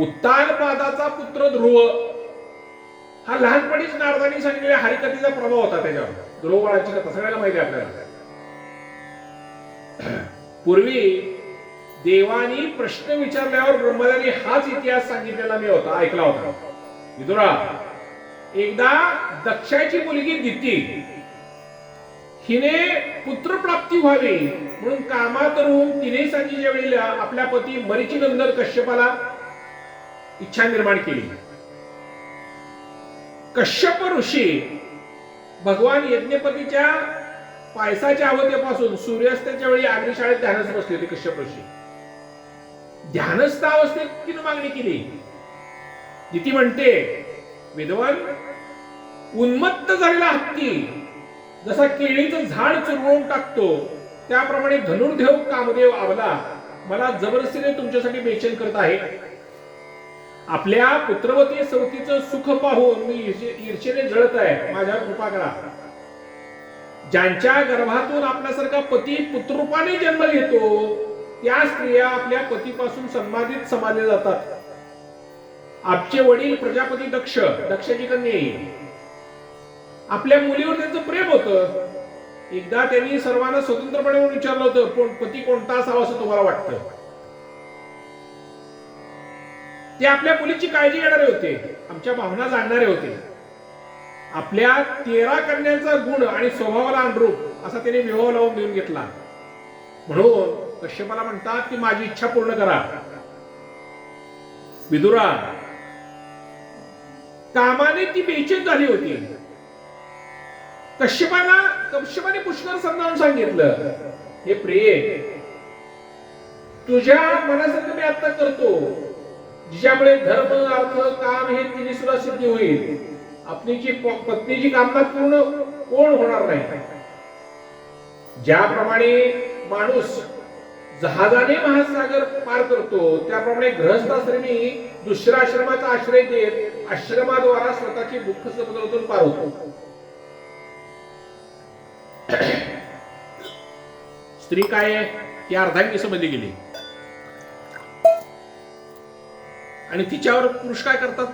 उत्तानपादाचा पुत्र ध्रुव. हा लहानपणीच नारदांनी सांगितलेल्या हरिकथेचा प्रभाव होता त्याच्यावर. ध्रुव बाळाची कथा सगळ्याला माहिती आहे आपल्याला. पूर्वी देवानी प्रश्न विचारल्यावर ब्रह्मदेवानी हाच इतिहास सांगितलेला मी होता ऐकला होता. विदुरा एकदा दक्षाची मुलगी दिती. हिने पुत्रप्राप्ती व्हावी म्हणून कामात राहून तिने सांगितल्या वेळेला आपल्या पती मरिचिनंदन कश्यपाला इच्छा निर्माण केली. कश्यप ऋषी भगवान यज्ञपतीच्या पायसाच्या अवस्थेपासून सूर्यास्ताच्या वेळी अग्निशाळेत ध्यानच बसले होते कश्यप ऋषी. ध्यानस्थ अवस्थेत तिने मागणी केली. ती म्हणते विद्वान उन्मत्त झालेला हत्ती जसा केळीचं झाड चुरवून टाकतो त्याप्रमाणे धनुर्देव कामदेव आवला मला जबरदस्तीने तुमच्यासाठी बेचैन करत आहे. आपल्या पुत्रवती सवतीचं सुख पाहून मी ईर्षेने जळत आहे. माझ्यावर कृपा करा ज्यांच्या गर्भातून आपल्यासारखा पती पुत्ररूपाने जन्म घेतो त्या स्त्रिया आपल्या पतीपासून सन्मानित समाजले जातात. आपचे वडील प्रजापती दक्ष दक्षची कन्या आपल्या मुलीवर त्यांचं प्रेम होतं. एकदा त्यांनी सर्वांना स्वतंत्रपणे विचारलं होतं पण पती कोणता असावा असं तुम्हाला वाटतं? ते आपल्या मुलीची काळजी घेणारे होते. आमच्या भावना जाणणारे होते. आपल्या तेरा कन्यांचा गुण आणि स्वभावाला अनुरूप असा त्याने विवाह लावून देऊन घेतला. म्हणून कश्यपाला म्हणतात की माझी इच्छा पूर्ण करा. विदुरा कामाने ती बेचैन झाली होती. कश्यपाला कश्यपाने पुष्कर समजावून सांगितलं हे प्रिय तुझ्या मनासारखं मी आता करतो. जिच्यामुळे धर्म अर्थ काम हे तिने सुद्धा सिद्धी होईल. आपलीची प- पत्नीची कामना पूर्ण कोण होणार नाही? ज्याप्रमाणे माणूस जहाजाने महासागर पार करतो त्याप्रमाणे ग्रहस्थाश्रमी दुसऱ्या आश्रमाचा आश्रय देत आश्रमाद्वारा स्वतःची दुःख समुद्रातून पार होतो. स्त्री काय आहे? ती अर्धांगी समजली गेली. आणि तिच्यावर पुरुष काय करतात?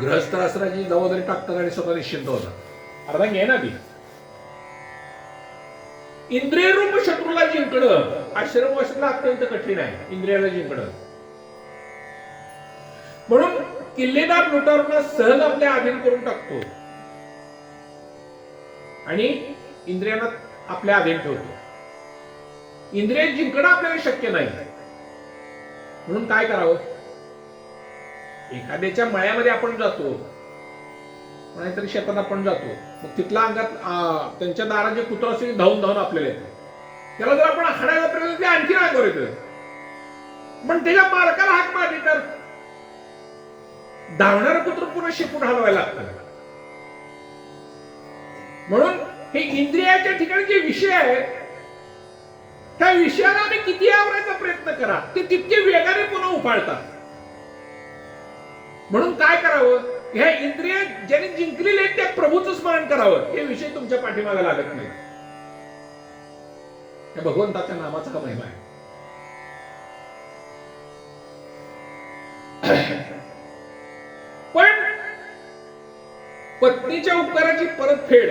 गृहस्थ आश्रमाची जबाबदारी टाकतात आणि स्वतः निश्चिंत होतात. अर्धांगी आहे ना ती. इंद्रिय रूप शत्रूला जिंकणं आश्रम वशला अत्यंत कठीण आहे. इंद्रियाला जिंकणं. म्हणून किल्लेदार लुटारूला सहज आपल्या अधीन करून टाकतो. आणि इंद्रियांना आपल्या अधीन ठेवतो. इंद्रिय जिंकणं आपल्याला शक्य नाही. म्हणून काय करावं? एखाद्याच्या मळ्यामध्ये आपण जातो. नाहीतरी शेतात आपण जातो. मग तिथला अंगात त्यांच्या दारात जे कुत्र असते धावून धावून आपल्याला येतं. त्याला जर आपण हाडायला प्रयत्न ते आणखी रागावर येतं. पण त्याच्या मालकाला हाक मारली तर? धावणार कुत्र पुन्हा शिकून हलवायला लागतं. म्हणून हे इंद्रियाच्या ठिकाणी जे विषय आहेत त्या विषयाला आम्ही किती आवरायचा प्रयत्न करा. ते तितके वेगाने पुन्हा उफाळतात. म्हणून काय करावं? ह्या इंद्रिया ज्याने जिंकलेले आहेत त्या प्रभूचं स्मरण करावं. हे विषय तुमच्या पाठीमागे लागत नाही. या भगवंताच्या नामाचा का महिमा आहे. पण पत्नीच्या उपकाराची परतफेड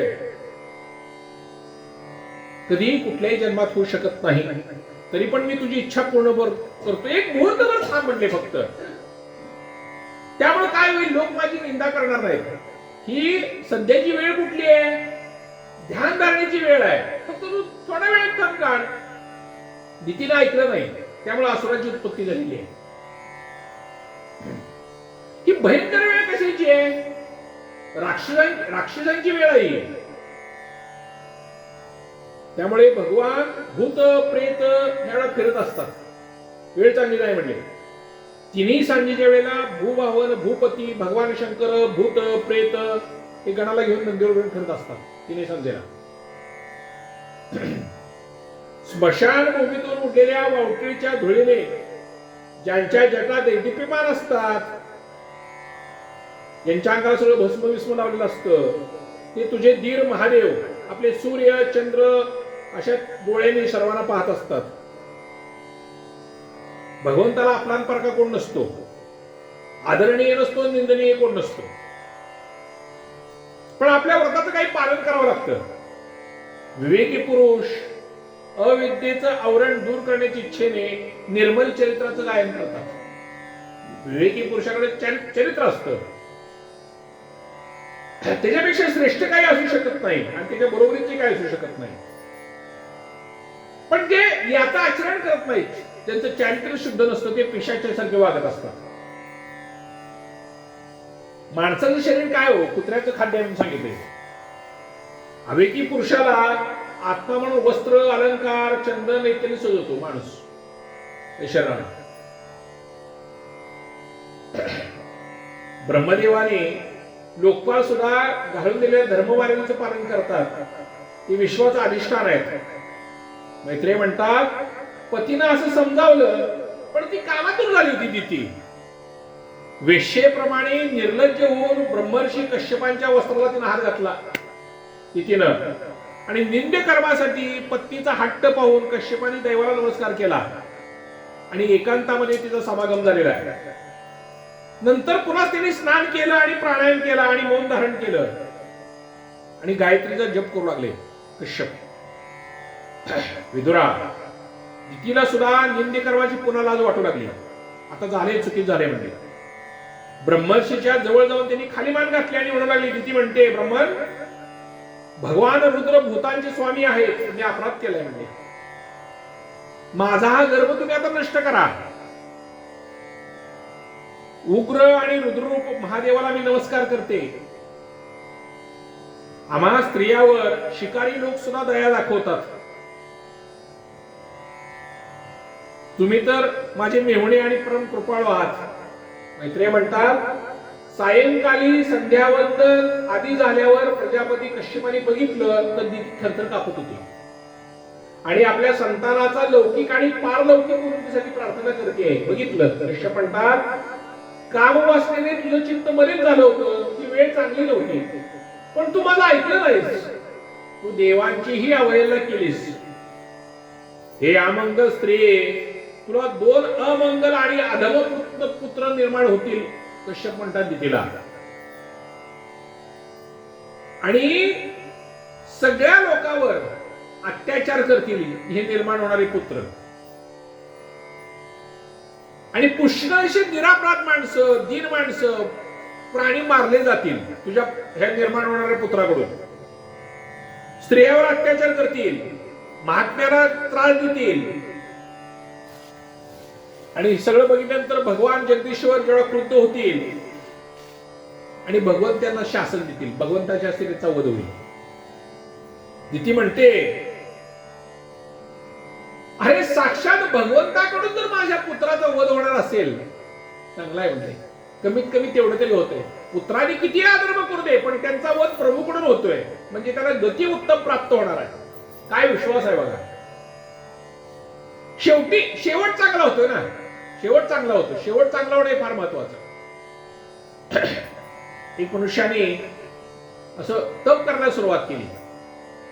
कधीही कुठल्याही जन्मात होऊ शकत नाही. तरी पण मी तुझी इच्छा पूर्ण करतो. एक मुहूर्तभर थांब म्हणले फक्त. त्यामुळे काय होईल? लोक माझी निंदा करणार नाहीत. ही सध्याची वेळ कुठली आहे? ध्यान धरण्याची वेळ आहे. फक्त तू थोड्या वेळात थांब काढ. भीतीनं ऐकलं नाही. त्यामुळे असुराची उत्पत्ती झालेली आहे. ही भयंकर वेळ कशाची आहे? राक्षसां राक्षसांची वेळ आहे. त्यामुळे भगवान भूत प्रेत याला फिरत असतात. वेळ चांगली नाही म्हणजे तिन्ही सांजेच्या वेळेला भूभावन भूपती भगवान शंकर भूत प्रेत हे गणाला घेऊन नंदीवर फिरत असतात तिन्ही सांजेला. स्मशान भूमीतून उठलेल्या वावटळीच्या धुळीने ज्यांच्या जगात दैदिप्यमान असतात यांच्या अंगाला सगळं भस्म विस्म लावलेलं असतं ते तुझे दीर महादेव आपले सूर्य चंद्र अशा डोळ्यांनी सर्वांना पाहत असतात. भगवंताला आपलांपारखा कोण नसतो? आदरणीय नसतो निंदनीय कोण नसतो? पण आपल्या व्रताचं काही पालन करावं लागतं. विवेकी पुरुष अविद्येचं आवरण दूर करण्याची इच्छेने निर्मल चरित्राचं गायन करतात. विवेकी पुरुषाकडे चरित्र असतं. त्याच्यापेक्षा श्रेष्ठ काही असू शकत नाही आणि त्याच्या बरोबरीचे काही असू शकत नाही. आचरण करत नाही. त्यांचं चॅरिटर शुद्ध नसतं ते पिशाच्या सारखे वागत असतात. माणसाचं शरीर काय हो? कुत्र्याचं खाद्य म्हणून सांगितले अवेकी पुरुषाला आत्मा म्हणून वस्त्र अलंकार चंदन इत्यादी सजवतो माणूस. शरीराला ब्रह्मदेवाने लोकपाल सुद्धा घालून दिलेल्या धर्मवाऱ्यांचं पालन करतात. ते विश्वाचं अधिष्ठान आहेत. मैत्रे म्हणतात पतीनं असं समजावलं पण ती कामातून झाली होती ती वेशेप्रमाणे वेश्येप्रमाणे निर्लज्ज होऊन ब्रह्मर्षी कश्यपांच्या वस्त्राला तिनं हात घातला. तिथीनं आणि निंद्य कर्मासाठी पत्नीचा हट्ट पाहून कश्यपाने दैवाला नमस्कार केला. आणि एकांतामध्ये तिचा समागम झालेला आहे. नंतर पुन्हा तिने स्नान केलं आणि प्राणायाम केला आणि मौन धारण केलं. आणि गायत्रीचा जप करू लागले कश्यप. विदुरा तिला सुद्धा निंदी कर्माची पुन्हा लाज वाटू लागली. आता झाले चुकीत झाले म्हणजे ब्रह्मर्षीच्या जवळ जाऊन त्यांनी खाली मान घातली आणि म्हणू लागली दिती म्हणते ब्रह्मन भगवान रुद्र भूतांचे स्वामी आहेत त्यांनी अपराध केलाय म्हणजे माझा हा गर्भ तुम्ही आता नष्ट करा. उग्र आणि रुद्ररूप महादेवाला मी नमस्कार करते. आम्हा स्त्रियावर शिकारी लोक सुद्धा दया दाखवतात. तुम्ही तर माझे मेहुणे आणि परम कृपाळू आहात. मैत्रे म्हणतात सायंकाली संध्यावंदन आधी झाल्यावर प्रजापती कश्यपाने बघितलं तर ती थरथर कापत होती. आणि आपल्या संतानाचा लौकिक आणि पारलौकिक उन्नतीसाठी प्रार्थना करते. बघितलं. कश्यप म्हणतात वाचण्याने तुझं चित्त मलिन झालं होतं. ती वेळ चांगली नव्हती. पण तू माझं ऐकलं नाहीस. तू देवांचीही अवहेलना केलीस. हे आमंग स्त्री किंवा दोन अमंगल आणि अधम पुत्र पुत्र निर्माण होतील कश्यप म्हणतात तिला. आणि सगळ्या लोकांवर अत्याचार करतील हे निर्माण होणारे पुत्र. आणि पुष्कळशी निरापराध माणसं दीन माणसं प्राणी मारले जातील तुझ्या ह्या निर्माण होणाऱ्या पुत्राकडून. स्त्रियावर अत्याचार करतील महात्म्याला त्रास देतील आणि सगळं बघितल्यानंतर भगवान जगदीश्वर जेव्हा क्रुद्ध होतील आणि भगवंत त्यांना शासन देतील. भगवंताच्या हस्ते त्याचा वध होईल दिती म्हणते अरे साक्षात भगवंताकडून जर माझ्या पुत्राचा वध होणार असेल चांगला आहे म्हणजे कमीत कमी तेवढं तरी होतंय. पुत्राने किती आदर करू दे पण त्यांचा वध प्रभूकडून होतोय. म्हणजे त्याला गती उत्तम प्राप्त होणार आहे. काय विश्वास आहे बघा. शेवटी शेवट चांगला होतोय ना. शेवट चांगला होतो. शेवट चांगला होणं हे फार महत्वाचं. एक मनुष्याने असं तप करायला सुरुवात केली.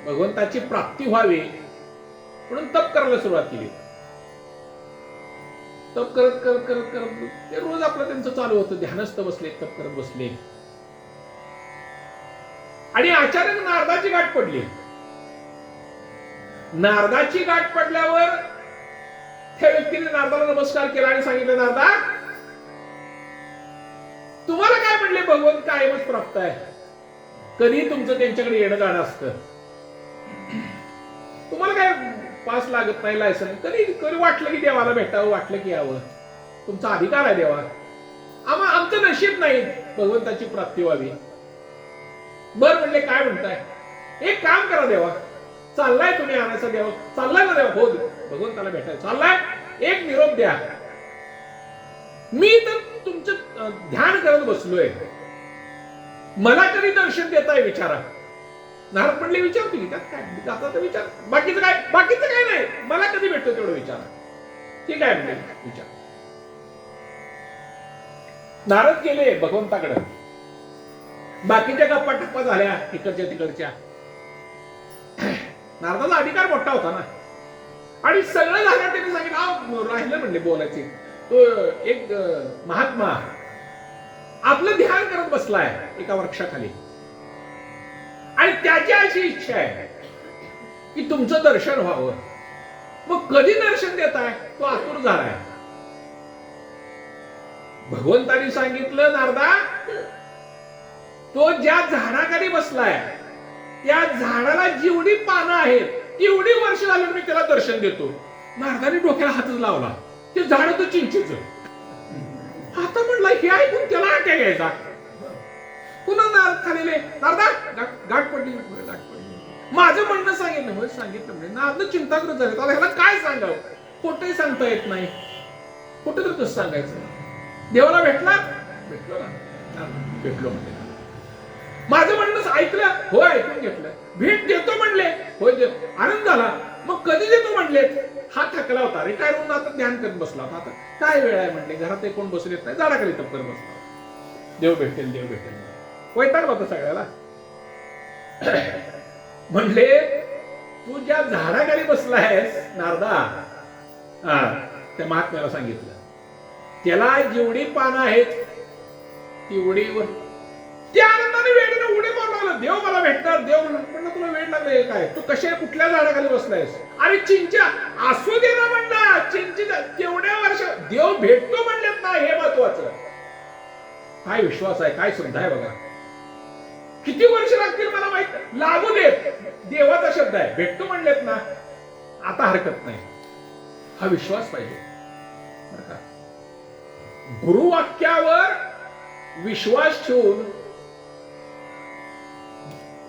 भगवंताची प्राप्ती व्हावी म्हणून तप करायला सुरुवात केली. तप करत करत करत करत ते रोज आपलं त्यांचं चालू होतं. ध्यानस्थ बसले तप करत बसले. आणि अचानक नारदाची गाठ पडली. नारदाची गाठ पडल्यावर त्या व्यक्तीने नारदाला नमस्कार केला आणि सांगितलं नारदा तुम्हाला काय म्हणले? भगवंत कायमच प्राप्त आहे. कधी तुमचं त्यांच्याकडे येणं जाणं असतं? तुम्हाला काय पास लागत नाही लायसन कधी कधी वाटलं की देवाला भेटावं वाटलं की यावं. तुमचा अधिकार आहे देवा. आम्हा आमचं नशीब नाही भगवंताची प्राप्ती व्हावी. बर म्हणले काय म्हणताय? एक काम करा देवा. चाललाय तुम्ही आणायचा देवा. चाललाय ना देवा हो भगवंताला भेटायला चाललाय? एक निरोप द्या. मी तर तुमचं ध्यान करत बसलोय. मला कधी दर्शन देताय विचारा. नारद म्हणले विचारतो की त्यात काय? आता तर विचार. बाकीचं काय? बाकीचं काय नाही. मला कधी भेटतो तेवढं विचार. ठीक आहे म्हणजे विचार. नारद गेले भगवंताकडे. बाकीच्या गप्पा टप्पा झाल्या इकडच्या तिकडच्या. नारदाचा अधिकार मोठा होता ना. आणि सगळं झालं त्यांनी सांगितलं राहिलं म्हणले बोलायचे. तो एक महात्मा आपलं ध्यान करत बसलाय एका वृक्षाखाली. आणि त्याची अशी इच्छा आहे की तुमचं दर्शन व्हावं. मग कधी दर्शन देताय? तो आतुर झालाय. भगवंतानी सांगितलं नारदा तो ज्या झाडाखाली बसलाय त्या झाडाला जेवढी पानं आहेत. एवढी वर्ष झाली मी त्याला दर्शन देतो. नारदाने डोक्याला हातच लावला. ते झाड होतं चिंचेच. आता म्हणला हे ऐकून त्याला आट्या घ्यायचा. पुन्हा नारद खालेले नारदा गाठ पडली गाठ पडली. माझं म्हणणं सांगितलं म्हणजे सांगितलं म्हणजे नारद चिंताग्रस्त झाले. त्याला ह्याला काय सांगावं? खोटंही सांगता येत नाही. खोटं तर कसं सांगायचं? देवाला भेटला? भेटलो ना. भेटलो म्हणजे माझं म्हणणं ऐकलं? हो ऐकून घेतलं. भेट देतो म्हणले. होय देतो आनंद झाला. मग कधी देतो म्हणले? हा थकला होता. रिटायर होऊन आता ध्यान करत बसला होता आता. काय वेळ आहे म्हणले? घरात कोण बसलेत नाही. झाडाखाली तप करत बसला. देव भेटेल देव भेटेल. वैताग होता सगळ्याला. म्हणले तू ज्या झाडाखाली बसला आहेस नारदा. हा त्या महात्म्याला सांगितलं. त्याला जेवढी पानं आहेत तेवढी वेळेने देव मला भेटणार? देव म्हणलं तुला वेळ लागले काय? तू कशा कुठल्या झाडाखाली बसलायस? अरे चिंचा असू दे ना म्हणला. चिंचेचा तेवढ्या वर्ष देव भेटतो म्हणलेत ना हे महत्वाचं. काय विश्वास आहे? काय श्रद्धा आहे बघा. किती वर्ष लागतील मला माहीत? लागू देत. देवाचा शब्द आहे. भेटतो म्हणलेत ना. आता हरकत नाही. हा विश्वास पाहिजे. गुरुवाक्यावर विश्वास ठेवून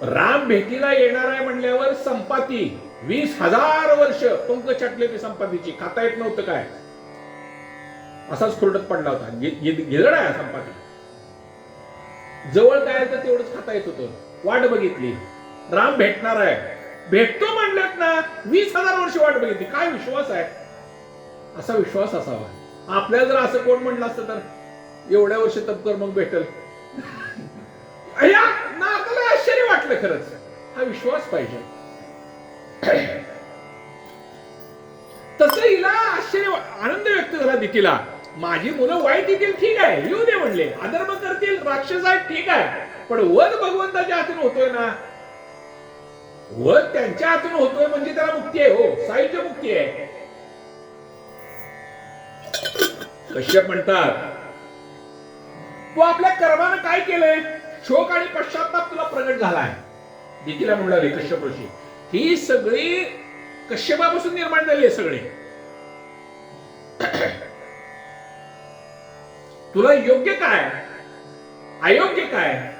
राम भेटीला येणार आहे म्हणल्यावर संपाती वीस हजार वर्ष पंक छाटले ते संपातीची खाता येत नव्हतं काय? असाच खुरडत पडला होता. गिरड आहे संपाती जवळ काय तर तेवढंच खाता येत होतं. वाट बघितली. राम भेटणार आहे. भेटतो म्हणल्यात ना वीस हजार वर्ष वाट बघितली. काय विश्वास आहे? असा विश्वास असावा. आपल्याला जर असं कोण म्हणलं असतं तर एवढ्या वर्ष तप कर मग भेटल. या नाताला आश्चर्य वाटलं खरंच. हा विश्वास पाहिजे. तसं हिला आश्चर्य आनंद व्यक्त झाला दितीला माझी मुलं वाईट येतील ठीक आहे येऊ दे म्हणले. अधर्म करतील राक्षस आहेत ठीक आहे. पण वध भगवंताच्या हातून होतोय ना. वध त्यांच्या हातून होतोय म्हणजे त्याला मुक्ती आहे हो साहित्य मुक्ती आहे. कश्यप म्हणतात तू आपल्या कर्मानं काय केलंय? शोक आणि पश्चाताप तुला प्रगट झालाय. दितीला म्हणलं कश्यप ऋषी. ही सगळी कश्यपापासून निर्माण झाली आहे सगळी. तुला योग्य काय? अयोग्य काय?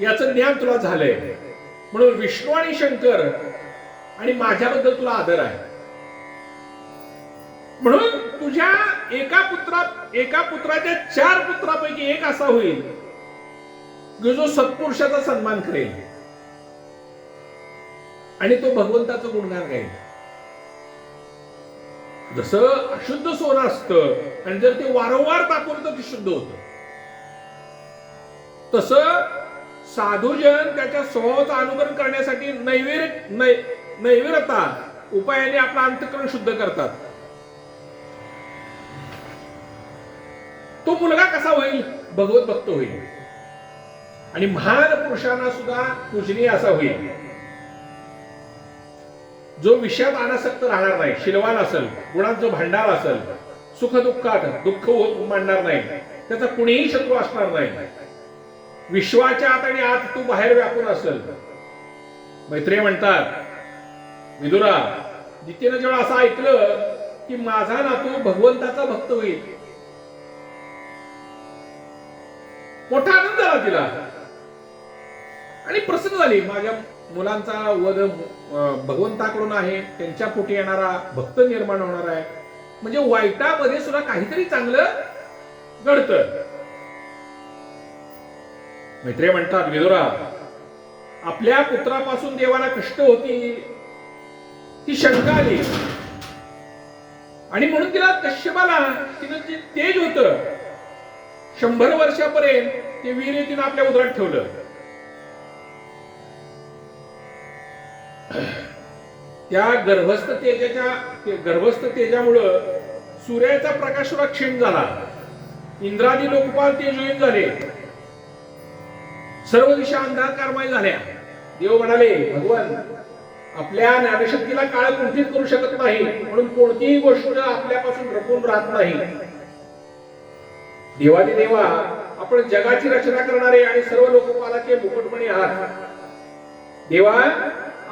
याचं ज्ञान तुला झालंय. म्हणून विष्णू आणि शंकर आणि माझ्याबद्दल तुला आदर आहे. म्हणून तुझ्या एका पुत्रात एका पुत्राच्या चार पुत्रापैकी एक असा होईल. की जो सत्पुरुषाचा सन्मान करेल. आणि तो भगवंताचं गुणगान गाईल. जसं अशुद्ध सोनं असतं आणि जर ते वारंवार तापवलं तर ते शुद्ध होतं. तस साधूजन त्याच्या स्वभावाचं अनुकरण करण्यासाठी नैवेर नै- नैवेरता उपायाने आपलं अंतकरण शुद्ध करतात. तो मुलगा कसा होईल? भगवत भक्त होईल. आणि महान पुरुषांना सुद्धा पूजनीय असा होईल. जो विषयात अनासक्त राहणार नाही शिलवान असेल गुणांचं भांडार असेल सुख दुःखात दुःख मांडणार नाही त्याचा कुणीही शत्रू असणार नाही. विश्वाच्या आत आणि आत तू बाहेर व्यापून असेल. मैत्रे म्हणतात विदुरा जितीनं जेव्हा असं ऐकलं की माझा नातू भगवंताचा भक्त होईल. मोठा आनंद झाला तिला. आणि प्रसन्न झाली. माझ्या मुलांचा वध भगवंताकडून आहे. त्यांच्या पोटी येणारा भक्त निर्माण होणार आहे. म्हणजे वाईटामध्ये सुद्धा काहीतरी चांगलं घडतं. मैत्रे म्हणतात विदुरा आपल्या पुत्रापासून देवाला कष्ट होती. ती शंका आली. आणि म्हणून तिला कश्यपाला तिनं जे तेज होत शंभर वर्षापर्यंत ते वीर तिनं आपल्या उदरात ठेवलं. त्या गर्भस्थ तेजाच्या गर्भस्थ तेजामुळं सूर्याचा प्रकाश सुद्धा क्षीण झाला. इंद्रादी लोकपाल तेजोहीन झाले. सर्व दिशा अंधारकारमय झाल्या. देव म्हणाले भगवान आपल्या ज्ञानशक्तीला काळ कुंठित करू शकत नाही. म्हणून कोणतीही गोष्ट आपल्यापासून रपून राहत नाही. देवादी देवा आपण जगाची रचना करणारे आणि सर्व लोकपालाचे मुकुटमणी आहात. देवा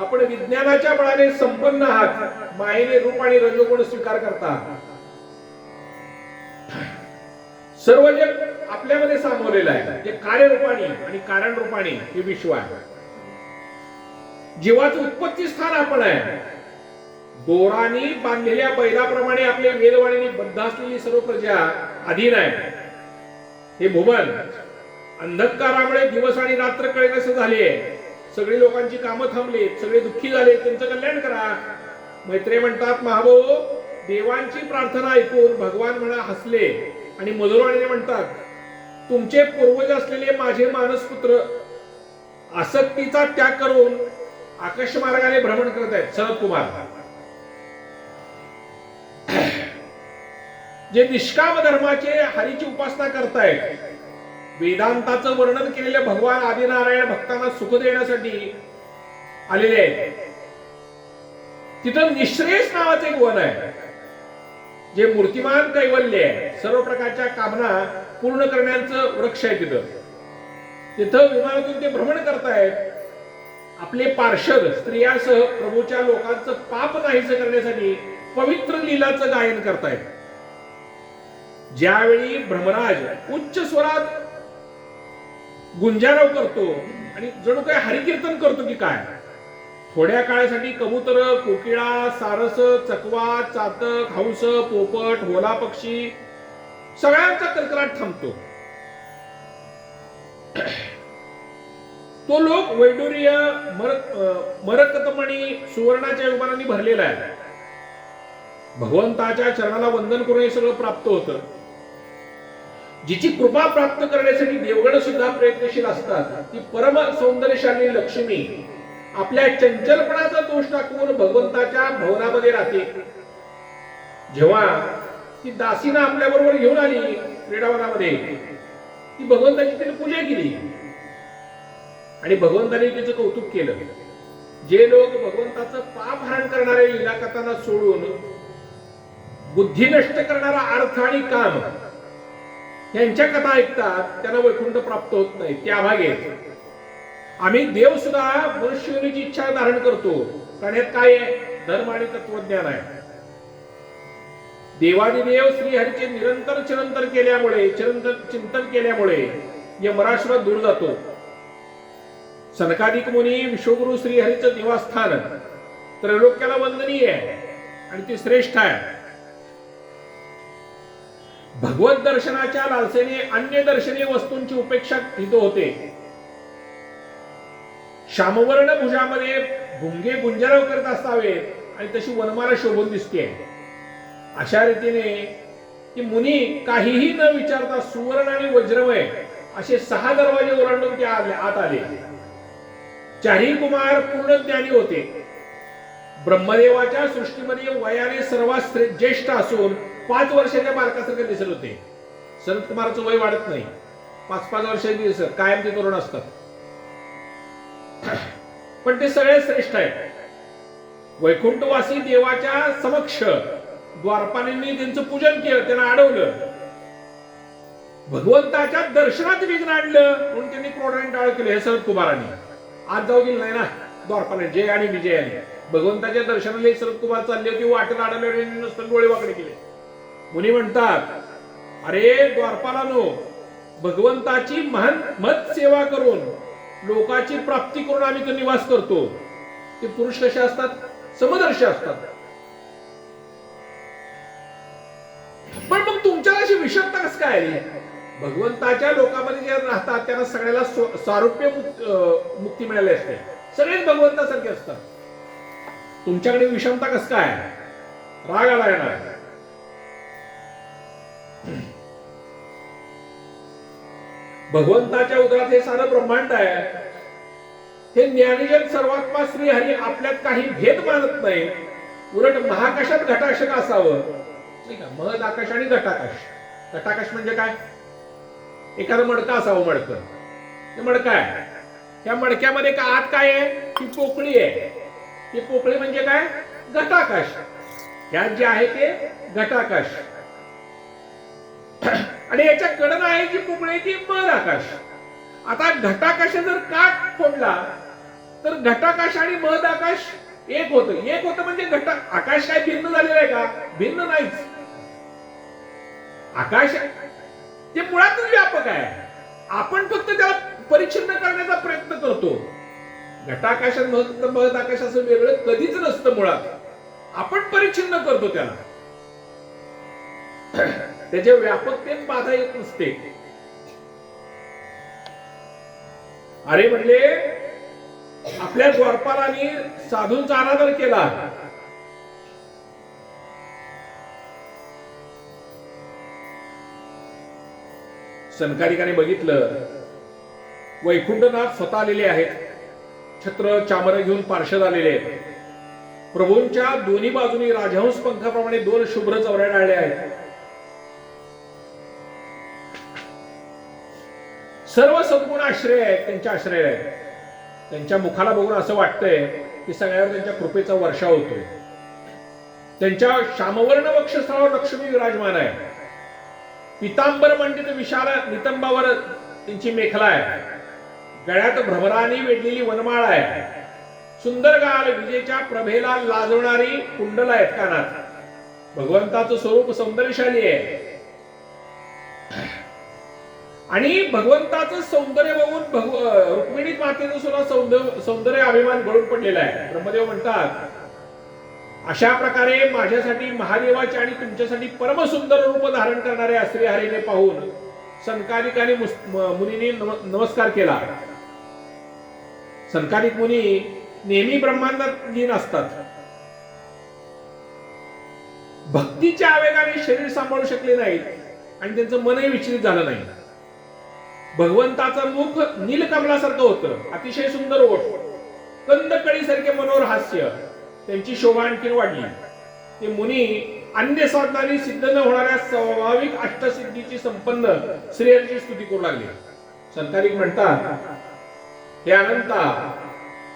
आपण विज्ञानाच्या बळाने संपन्न आहात. मायेने रूप आणि रजोगुण स्वीकार करता? सर्व जग आपल्यामध्ये सामावलेलं आहे. जे कार्यरूपाने आणि कारण रूपाने हे विश्व आहे. जीवाचं उत्पत्ती स्थान आपण आहे. दोरानी बांधलेल्या बैलाप्रमाणे आपल्या वेदवाणीने बद्ध असलेली सर्व प्रजा अधीन आहे. हे भुवन अंधकारामुळे दिवस आणि रात्र कळेनसे झाले सगळी लोकांची कामं थांबलीत सगळे दुःखी झाले त्यांचं कल्याण करा. मैत्रे म्हणतात महाभाऊ देवांची प्रार्थना ऐकून भगवान म्हणा हसले. आणि मधुरवाणीने म्हणतात तुमचे पूर्वज असलेले माझे मानसपुत्र आसक्तीचा त्याग करून आकाश मार्गाने भ्रमण करत आहेत. शरद कुमार. जे निष्काम धर्माचे हरीची उपासना करतायत वेदांताचं वर्णन केलेले भगवान आदिनारायण भक्तांना सुख देण्यासाठी आलेले आहेत. तिथं निश्रेष नावाचे एक वन आहे. जे मूर्तिमान कैवल्य आहे. सर्व प्रकारच्या कामना पूर्ण करण्याचं वृक्ष आहे तिथं. तिथं विमानातून ते भ्रमण करतायत. आपले पार्षद स्त्रियासह प्रभूच्या लोकांचं पाप नाहीस करण्यासाठी पवित्र लीलाचं गायन करतायत. ज्यावेळी भ्रमराज उच्च स्वरात गुंजारव करतो आणि जणू काय हरिकीर्तन करतो की काय? थोड्या काळासाठी कबूतर कोकिळा सारस चकवा चातक हंस पोपट होला पक्षी सगळ्यांचा कलकलाट थांबतो. तो लोक वैडूर्य मरकतमणी सुवर्णाच्या विमानांनी भरलेला आहे. भगवंताच्या चरणाला वंदन करून हे सगळं प्राप्त होतं. जिची कृपा प्राप्त करण्यासाठी देवगण सुद्धा प्रयत्नशील असतात ती परम सौंदर्यशाली लक्ष्मी. आपल्या चंचलपणाचा दोष टाकून भगवंताच्या भवनामध्ये राहते. जेव्हा ती दासीनं आपल्या बरोबर घेऊन आली क्रीडावनामध्ये ती भगवंताची तिने पूजा केली. आणि भगवंताने तिचं कौतुक केलं. जे लोक भगवंताचं पाप हरण करणारे लीलाकथांना सोडून बुद्धी नष्ट करणारा अर्थ आणि काम यांच्या कथा ऐकतात त्यांना वैकुंठ प्राप्त होत नाही. त्या अभागे आम्ही देव सुद्धा मनुष्यची इच्छा धारण करतो कारण यात काय आहे? धर्म आणि तत्वज्ञान आहे. देवादिदेव श्रीहरीचे निरंतर चिरंतर केल्यामुळे चिरंतर चिंतन केल्यामुळे यमराश्र दूर जातो. सनकादिक मुनी विश्वगुरु श्रीहरीचं निवासस्थान त्रैलोक्याला वंदनीय आहे आणि ते श्रेष्ठ आहे. भगवत दर्शनाच्या लालसेने अन्य दर्शनीय वस्तूंची उपेक्षा हित होते. श्यामवर्ण भुजामध्ये भुंगे गुंजारव करत असावेत आणि तशी वनमाला शोभून दिसते अशा रीतीने ती मुनी काहीही न विचारता सुवर्ण आणि वज्रमय असे सहा दरवाजे ओलांडून ते आले- आत आले. चारही कुमार पूर्ण ज्ञानी होते. ब्रह्मदेवाच्या सृष्टीमध्ये वयाने सर्वात ज्येष्ठ असून पाच वर्षाच्या बालकासारखे दिसत होते. शरद कुमारचं वय वाढत नाही. पाच पाच वर्षाचे दिसत कायम ते तरुण असतात. पण ते सगळे श्रेष्ठ आहेत. वैकुंठवासी देवाच्या समक्ष द्वारपालींनी त्यांचं पूजन केलं त्यांना अडवलं. भगवंताच्या दर्शनात विघ्न आणलं म्हणून त्यांनी क्रोडाने टाळ केलं हे शरद कुमारांनी. आज जाऊ दिलं नाही ना द्वारपाने जय आणि विजयाने भगवंताच्या दर्शनाला शरद कुमार चालले होते वाटेत अडवले नसतं डोळे वाकडे केले. मुनी म्हणतात अरे द्वारपालानो भगवंताची महान मत सेवा करून लोकाची प्राप्ती करून आम्ही तो निवास करतो. ते पुरुष कसे असतात? समदर्शी असतात. पण मग तुमच्याला अशी विषमता कस काय भगवंताच्या लोकांमध्ये जे राहतात त्यांना सगळ्याला स्व- सारुप्य मुक्ती मिळाली असते. सगळेच भगवंतासारखे असतात. तुमच्याकडे विषमता कस काय राग आला येणार भगवंताच्या उदरात हे सारं ब्रह्मांड आहे. हे ज्ञानीजन सर्वात्मा श्री हरी आपल्यात काही भेद मानत नाही. उलट महाकाशात घटाक्षक असावं. नाही महद आकाश आणि घटाकाश. घटाकाश म्हणजे काय? एखादं मडकं असावं मडकं. ते मडकं आहे. त्या मडक्यामध्ये का आत काय आहे? ती पोकळी आहे. ती पोकळी म्हणजे काय? घटाकाश. ह्यात जे आहे ते घटाकाश. आणि याच्या कडनं आहे जी पोकळी आहे ती मध आकाश. आता घटाकाश जर काट फोडला तर घटाकाश आणि मध आकाश एक होतं. एक होतं म्हणजे घटा आकाश काय भिन्न झालेलं आहे का? भिन्न नाहीच. आकाश ते मुळातच व्यापक आहे. आपण फक्त त्याला परिच्छिन्न करण्याचा प्रयत्न करतो. घटाकाश मध आकाश असं वेगळं कधीच नसतं मुळात. आपण परिच्छिन्न करतो त्याला. त्याच्या व्यापकतेत बाधा येत नसते. अरे म्हणले आपल्या द्वारपालाने साधूंचा अनादर केला. सनकारिकाने बघितलं वैकुंठनाथ स्वतः आलेले आहेत. छत्र चामर घेऊन पार्षद आलेले आहेत. प्रभूंच्या दोन्ही बाजूनी राजहंस पंखाप्रमाणे दोन शुभ्र चौऱ्या डाळल्या आहेत. सर्व सद्गुण आश्रय आहेत त्यांच्या आश्रय आहेत. त्यांच्या मुखाला बघून असं वाटतंय की सगळ्यावर त्यांच्या कृपेचा वर्षा होतोय. त्यांच्या श्यामवर्ण वक्षस्थळावर लक्ष्मी विराजमान आहे. पितांबर मंडित विशाल नितंबावर त्यांची मेखला आहे. गळ्यात भ्रमराने वेढलेली वनमाळ आहे. सुंदर गाल विजेच्या प्रभेला लाजवणारी कुंडल आहेत कानात. भगवंताचं स्वरूप सौंदर्यशाली आहे. आणि भगवंताचं सौंदर्य बघून भगव रुक्मिणी मातेचं सुद्धा सौंदर्य सौंदर्य अभिमान गळून पडलेला आहे. ब्रह्मदेव म्हणतात अशा प्रकारे माझ्यासाठी महादेवाचे आणि तुमच्यासाठी परमसुंदर रूप धारण करणारे श्रीहरीने पाहून संकालिकाने मुनीने नम- नमस्कार केला. संकालिक मुनी नेहमी ब्रह्मांडात लीन असतात भक्तीच्या आवेगाने शरीर सांभाळू शकले नाहीत आणि त्यांचं मनही विचलित झालं नाही. भगवंताचं मुख नीलकमलासारखं होतं. अतिशय सुंदर ओठ. कंदकळीसारखे मनोहर हास्य. त्यांची शोभा आणखी वाढली. ते मुनी अन्य साधनाने सिद्ध न होणाऱ्या स्वाभाविक अष्टसिद्धीची संपन्न श्रेयांची स्तुती करू लागले. संतारिक म्हणतात हे अनंता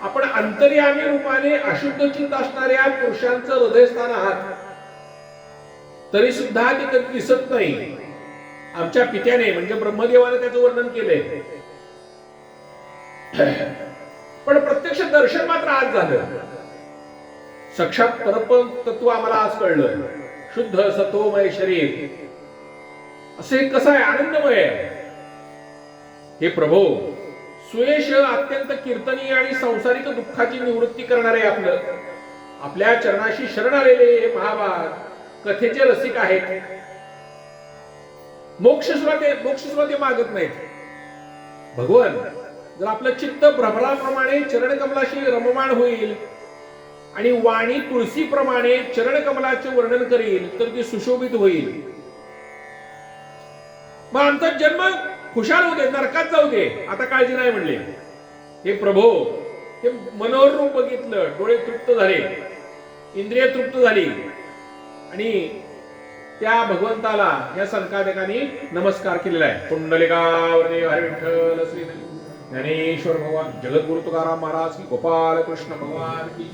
आपण अंतर्यामी रूपाने अशुद्ध चिंत असणाऱ्या पुरुषांचं हृदयस्थान आहात. तरी सुद्धा ते दिसत नाही. आमच्या पित्याने म्हणजे ब्रह्मदेवाने त्याचं वर्णन केलंय. पण प्रत्यक्ष दर्शन मात्र आज झालं. सक्षात परम तत्व आम्हाला आज कळलं. शुद्ध सत्वमय शरीर. असे कसं आहे? आनंदमय आहे. हे प्रभो सुयश अत्यंत कीर्तनीय आणि संसारिक दुःखाची निवृत्ती करणारे आपलं. आपल्या चरणाशी शरण आलेले हे महाभाग कथेचे रसिक आहेत. मोक्ष सुद्धा ते मोक्ष सुद्धा ते मागत नाहीत. भगवान जर आपलं चित्त भ्रमराप्रमाणे चरणकमलाशी रममाण होईल आणि वाणी तुळशीप्रमाणे चरणकमलाचे वर्णन करील तर ती सुशोभित होईल. मग आमचा जन्म खुशाल होऊ दे नरकात जाऊ दे आता काळजी नाही म्हणले. हे प्रभो हे मनोहर रूप बघितलं डोळे तृप्त झाले इंद्रिय तृप्त झाली. आणि त्या भगवंताला या संकादकाने नमस्कार केलेला आहे. कुंडलिकावरती हरी विठ्ठल श्री ज्ञानेश्वर भगवान जगद्गुरु तुकाराम महाराज की गोपाल कृष्ण भगवान की